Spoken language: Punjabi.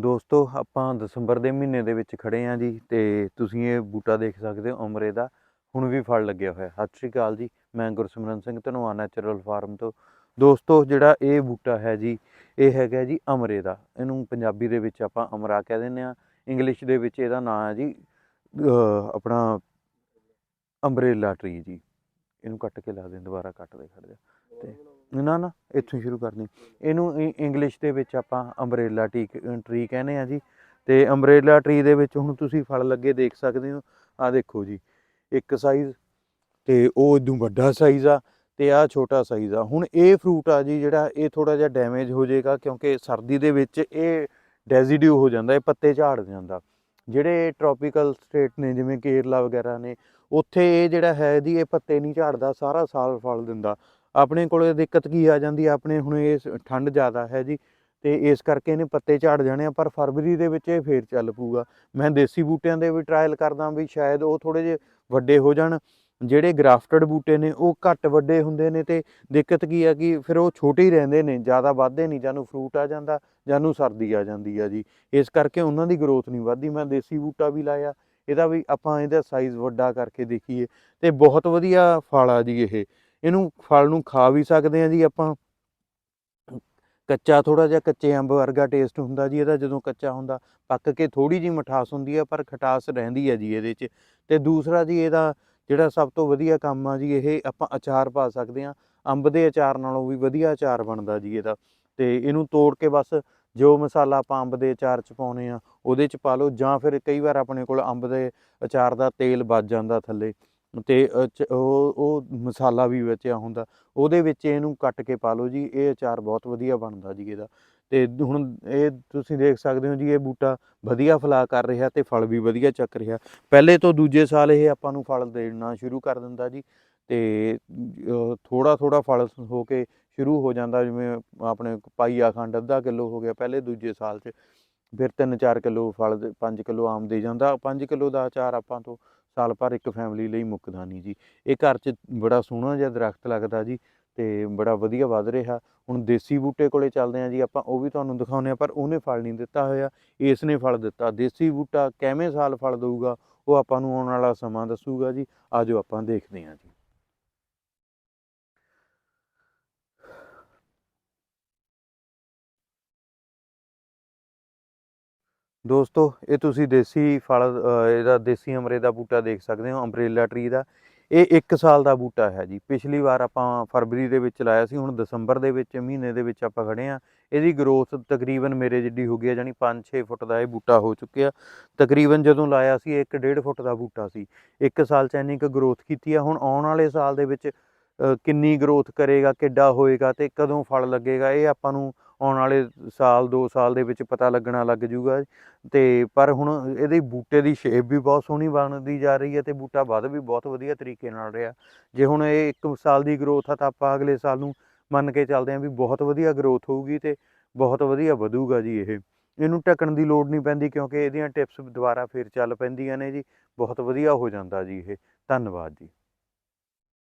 ਦੋਸਤੋ, ਆਪਾਂ ਦਸੰਬਰ ਦੇ ਮਹੀਨੇ ਦੇ ਵਿੱਚ ਖੜੇ ਆਂ ਜੀ ਤੇ ਤੁਸੀਂ ਇਹ ਬੂਟਾ ਦੇਖ ਸਕਦੇ ਹੋ ਅਮਰੇ ਦਾ। ਹੁਣ ਵੀ ਫਲ ਲੱਗਿਆ ਹੋਇਆ। ਸਤਿ ਸ਼੍ਰੀ ਅਕਾਲ ਜੀ। ਮੈਂ ਗੁਰਸਿਮਰਨ ਸਿੰਘ ਧਨੋਆ, ਨੈਚੁਰਲ ਫਾਰਮ ਤੋਂ। ਦੋਸਤੋ, ਜਿਹੜਾ ਇਹ ਬੂਟਾ ਹੈ ਜੀ, ਇਹ ਹੈਗਾ ਜੀ ਅਮਰੇ ਦਾ। ਇਹਨੂੰ ਪੰਜਾਬੀ ਦੇ ਵਿੱਚ ਆਪਾਂ ਅਮਰਾ ਕਹਿ ਦਿੰਦੇ ਆ। ਇੰਗਲਿਸ਼ ਦੇ ਵਿੱਚ ਇਹਦਾ ਨਾਮ ਹੈ ਜੀ ਆਪਣਾ ਅੰਬਰੇਲਾ ਟਰੀ ਜੀ। ਇਹਨੂੰ ਕੱਟ ਕੇ ਲਾ ਦੇ ਦੁਬਾਰਾ ਕੱਟ ਦੇ ਖੜ ਜਾ। ਤੇ ਨਾ ਨਾ, ਇੱਥੋਂ ਹੀ ਸ਼ੁਰੂ ਕਰਨੀ। ਇਹਨੂੰ ਇੰਗਲਿਸ਼ ਦੇ ਵਿੱਚ ਆਪਾਂ ਅੰਬਰੇਲਾ ਟੀ ਟਰੀ ਕਹਿੰਦੇ ਆ ਜੀ। ਤੇ ਅੰਬਰੇਲਾ ਟਰੀ ਦੇ ਵਿੱਚ ਹੁਣ ਤੁਸੀਂ ਫਲ ਲੱਗੇ ਦੇਖ ਸਕਦੇ ਹੋ। ਆ ਦੇਖੋ ਜੀ, ਇੱਕ ਸਾਈਜ਼ ਤੇ ਉਹ ਇਦੋਂ ਵੱਡਾ ਸਾਈਜ਼ ਆ ਤੇ ਆ ਛੋਟਾ ਸਾਈਜ਼ ਆ। ਹੁਣ ਇਹ ਫਰੂਟ ਆ ਜੀ ਜਿਹੜਾ ਇਹ ਥੋੜਾ ਜਿਹਾ ਡੈਮੇਜ ਹੋ ਜਾਏਗਾ ਕਿਉਂਕਿ ਸਰਦੀ ਦੇ ਵਿੱਚ ਇਹ ਡੈਜ਼ੀਡਿਊ ਹੋ ਜਾਂਦਾ, ਇਹ ਪੱਤੇ ਝਾੜ ਜਾਂਦਾ। ਜਿਹੜੇ ਟ੍ਰੋਪੀਕਲ ਸਟੇਟ ਨੇ, ਜਿਵੇਂ ਕੇਰਲਾ ਵਗੈਰਾ ਨੇ, ਉੱਥੇ ਇਹ ਜਿਹੜਾ ਹੈ ਜੀ, ਇਹ ਪੱਤੇ ਨਹੀਂ ਝਾੜਦਾ, ਸਾਰਾ ਸਾਲ ਫਲ ਦਿੰਦਾ। ਆਪਣੇ ਕੋਲ ਦਿੱਕਤ ਕੀ ਆ ਜਾਂਦੀ ਆ? ਆਪਣੇ ਹੁਣ ਇਸ ਠੰਡ ਜ਼ਿਆਦਾ ਹੈ ਜੀ, ਤੇ ਇਸ ਕਰਕੇ ਇਹਨੇ ਪੱਤੇ ਝਾੜ ਜਾਣੇ ਆ, ਪਰ ਫਰਵਰੀ ਦੇ ਵਿੱਚ ਇਹ ਫੇਰ ਚੱਲ ਪੂਗਾ ਮੈਂ ਦੇਸੀ ਬੂਟਿਆਂ ਦੇ ਵੀ ਟਰਾਇਲ ਕਰਦਾ ਵੀ ਸ਼ਾਇਦ ਉਹ ਥੋੜੇ ਜਿਹੇ ਵੱਡੇ ਹੋ ਜਾਣ। ਜਿਹੜੇ ਗ੍ਰਾਫਟਡ ਬੂਟੇ ਨੇ, ਉਹ ਘੱਟ ਵੱਡੇ ਹੁੰਦੇ ਨੇ ਤੇ ਦਿੱਕਤ ਕੀ ਆ ਕਿ ਫਿਰ ਉਹ ਛੋਟੇ ਹੀ ਰਹਿੰਦੇ ਨੇ, ਜ਼ਿਆਦਾ ਵੱਧਦੇ ਨਹੀਂ ਜਾਂ ਨੂੰ ਫਰੂਟ ਆ ਜਾਂਦਾ ਜਾਂ ਨੂੰ ਸਰਦੀ ਆ ਜਾਂਦੀ ਆ ਜੀ। ਇਸ ਕਰਕੇ ਉਹਨਾਂ ਦੀ ਗਰੋਥ ਨਹੀਂ ਵੱਧਦੀ। ਮੈਂ ਦੇਸੀ ਬੂਟਾ ਵੀ ਲਾਇਆ, ਇਹਦਾ ਵੀ ਆਪਾਂ ਇਹਦਾ ਸਾਈਜ਼ ਵੱਡਾ ਕਰਕੇ ਦੇਖੀਏ, ਤੇ ਬਹੁਤ ਵਧੀਆ ਫਲ ਆ ਜੀ ਇਹ। ਇਹਨੂੰ ਫਲ ਨੂੰ ਖਾ ਵੀ ਸਕਦੇ ਆ ਜੀ ਆਪਾਂ। ਕੱਚਾ ਥੋੜਾ ਜਿਹਾ ਕੱਚੇ ਅੰਬ ਵਰਗਾ ਟੇਸਟ ਹੁੰਦਾ ਜੀ, ਇਹਦਾ ਜਦੋਂ ਕੱਚਾ ਹੁੰਦਾ ਪੱਕ ਕੇ ਥੋੜੀ ਜਿਹੀ ਮਠਾਸ ਹੁੰਦੀ ਆ, ਪਰ ਖਟਾਸ ਰਹਿੰਦੀ ਆ ਜੀ ਇਹਦੇ 'ਚ। ਤੇ ਦੂਸਰਾ ਜੀ ਇਹਦਾ ਜਿਹੜਾ ਸਭ ਤੋਂ ਵਧੀਆ ਕੰਮ ਆ ਜੀ, ਇਹ ਆਪਾਂ ਅਚਾਰ ਪਾ ਸਕਦੇ ਆ ਅੰਬ ਦੇ ਅਚਾਰ ਨਾਲੋਂ ਵੀ ਵਧੀਆ ਅਚਾਰ ਬਣਦਾ ਜੀ ਇਹਦਾ। ਤੇ ਇਹਨੂੰ ਤੋੜ ਕੇ ਬਸ ਜੋ ਮਸਾਲਾ ਆਪਾਂ ਅੰਬ ਦੇ ਅਚਾਰ 'ਚ ਪਾਉਨੇ ਆ, ਉਹਦੇ 'ਚ ਪਾ ਲਓ ਜਾਂ ਫਿਰ ਕਈ ਵਾਰ ਆਪਣੇ ਕੋਲ ਅੰਬ ਦੇ ਅਚਾਰ ਦਾ ਤੇਲ ਬਚ ਜਾਂਦਾ ਥੱਲੇ। ਤੇ ਉਹ ਉਹ ਮਸਾਲਾ ਵੀ ਬਚਿਆ ਹੁੰਦਾ। ਉਹਦੇ ਵਿੱਚ ਇਹਨੂੰ ਕੱਟ ਕੇ ਪਾ ਲਓ ਜੀ, ਇਹ ਅਚਾਰ ਬਹੁਤ ਵਧੀਆ ਬਣਦਾ ਜੀ ਇਹਦਾ। ਤੇ ਹੁਣ ਇਹ ਤੁਸੀਂ ਦੇਖ ਸਕਦੇ ਹੋ ਜੀ, ਇਹ ਬੂਟਾ ਵਧੀਆ ਫਲਾ ਕਰ ਰਿਹਾ ਤੇ ਫਲ ਵੀ ਵਧੀਆ ਚੱਕ ਰਿਹਾ। ਪਹਿਲੇ ਤੋਂ ਦੂਜੇ ਸਾਲ ਇਹ ਆਪਾਂ ਨੂੰ ਫਲ ਦੇਣਾ ਸ਼ੁਰੂ ਕਰ ਦਿੰਦਾ ਜੀ। ਤੇ ਥੋੜਾ ਥੋੜਾ ਫਲ ਹੋ ਕੇ ਸ਼ੁਰੂ ਹੋ ਜਾਂਦਾ, ਜਿਵੇਂ ਆਪਣੇ ਪਾਈ ਆਖੰਡ ਅੱਧਾ ਕਿਲੋ ਹੋ ਗਿਆ ਪਹਿਲੇ ਦੂਜੇ ਸਾਲ 'ਚ। ਫਿਰ 3-4 ਕਿਲੋ ਫਲ 5 ਕਿਲੋ ਆਮ ਦੇ ਜਾਂਦਾ। 5 ਕਿਲੋ ਦਾ ਅਚਾਰ ਆਪਾਂ ਤੋਂ ਸਾਲ ਭਰ ਇੱਕ ਫੈਮਿਲੀ ਲਈ ਮੁੱਕਦਾ ਨਹੀਂ ਜੀ। ਇਹ ਘਰ 'ਚ ਬੜਾ ਸੋਹਣਾ ਜਿਹਾ ਦਰਖਤ ਲੱਗਦਾ ਜੀ ਤੇ ਬੜਾ ਵਧੀਆ ਵੱਧ ਰਿਹਾ। ਹੁਣ ਦੇਸੀ ਬੂਟੇ ਕੋਲੇ ਚੱਲਦੇ ਆ ਜੀ, ਆਪਾਂ ਉਹ ਵੀ ਤੁਹਾਨੂੰ ਦਿਖਾਉਂਦੇ ਆ, ਪਰ ਉਹਨੇ ਫਲ ਨਹੀਂ ਦਿੱਤਾ ਹੋਇਆ। ਇਸ ਨੇ ਫਲ ਦਿੱਤਾ। ਦੇਸੀ ਬੂਟਾ ਕਿਵੇਂ ਸਾਲ ਫਲ ਦੇਊਗਾ, ਉਹ ਆਪਾਂ ਨੂੰ ਆਉਣ ਵਾਲਾ ਸਮਾਂ ਦੱਸੂਗਾ ਜੀ। ਆਜੋ ਆਪਾਂ ਦੇਖਦੇ ਹਾਂ ਜੀ। ਦੋਸਤੋ, ਇਹ ਤੁਸੀਂ ਦੇਸੀ ਫਲ ਇਹਦਾ ਦੇਸੀ ਅਮਰੇ ਦਾ ਬੂਟਾ ਦੇਖ ਸਕਦੇ ਹੋ, ਅੰਬਰੇਲਾ ਟਰੀ ਦਾ। ਇਹ 1 ਸਾਲ ਦਾ ਬੂਟਾ ਹੈ ਜੀ। ਪਿਛਲੀ ਵਾਰ ਆਪਾਂ ਫਰਵਰੀ ਦੇ ਵਿੱਚ ਲਾਇਆ ਸੀ, ਹੁਣ ਦਸੰਬਰ ਦੇ ਵਿੱਚ, ਮਹੀਨੇ ਦੇ ਵਿੱਚ ਆਪਾਂ ਖੜੇ ਆ ਇਹਦੀ ਗਰੋਥ ਤਕਰੀਬਨ ਮੇਰੇ ਜਿੱਡੀ ਹੋ ਗਈ ਹੈ ਜਾਨੀ 5-6 ਫੁੱਟ ਦਾ ਇਹ ਬੂਟਾ ਹੋ ਚੁੱਕਿਆ। ਤਕਰੀਬਨ ਜਦੋਂ ਲਾਇਆ ਸੀ ਇਹ 1.5 ਫੁੱਟ ਦਾ ਬੂਟਾ ਸੀ। 1 ਸਾਲ ਚ ਇੰਨੀ ਕੁ ਗਰੋਥ ਕੀਤੀ ਆ ਹੁਣ ਆਉਣ ਵਾਲੇ ਸਾਲ ਦੇ ਵਿੱਚ ਕਿੰਨੀ ਗਰੋਥ ਕਰੇਗਾ, ਕਿੱਡਾ ਹੋਏਗਾ ਤੇ ਕਦੋਂ ਫਲ ਲੱਗੇਗਾ, ਇਹ ਆਪਾਂ ਨੂੰ ਆਉਣ ਵਾਲੇ ਸਾਲ 2 ਸਾਲ ਦੇ ਵਿੱਚ ਪਤਾ ਲੱਗਣਾ ਲੱਗ ਜੂਗਾ। ਤੇ ਪਰ ਹੁਣ ਇਹਦੇ ਬੂਟੇ ਦੀ ਸ਼ੇਪ ਵੀ ਬਹੁਤ ਸੋਹਣੀ ਬਣਦੀ ਜਾ ਰਹੀ ਹੈ ਤੇ ਬੂਟਾ ਵੱਧ ਵੀ ਬਹੁਤ ਵਧੀਆ ਤਰੀਕੇ ਨਾਲ ਰਿਹਾ। ਜੇ ਹੁਣ ਇਹ 1 ਸਾਲ ਦੀ ਗਰੋਥ ਆ ਤਾਂ ਆਪਾਂ ਅਗਲੇ ਸਾਲ ਨੂੰ ਮੰਨ ਕੇ ਚੱਲਦੇ ਆਂ ਵੀ ਬਹੁਤ ਵਧੀਆ ਗਰੋਥ ਹੋਊਗੀ ਤੇ ਬਹੁਤ ਵਧੀਆ ਵਧੂਗਾ ਜੀ ਇਹ। ਇਹਨੂੰ ਢੱਕਣ ਦੀ ਲੋੜ ਨਹੀਂ ਪੈਂਦੀ ਕਿਉਂਕਿ ਇਹਦੀਆਂ ਟਿਪਸ ਦੁਬਾਰਾ ਫੇਰ ਚੱਲ ਪੈਂਦੀਆਂ ਨੇ ਜੀ। ਬਹੁਤ ਵਧੀਆ ਹੋ ਜਾਂਦਾ ਜੀ ਇਹ। ਧੰਨਵਾਦ ਜੀ।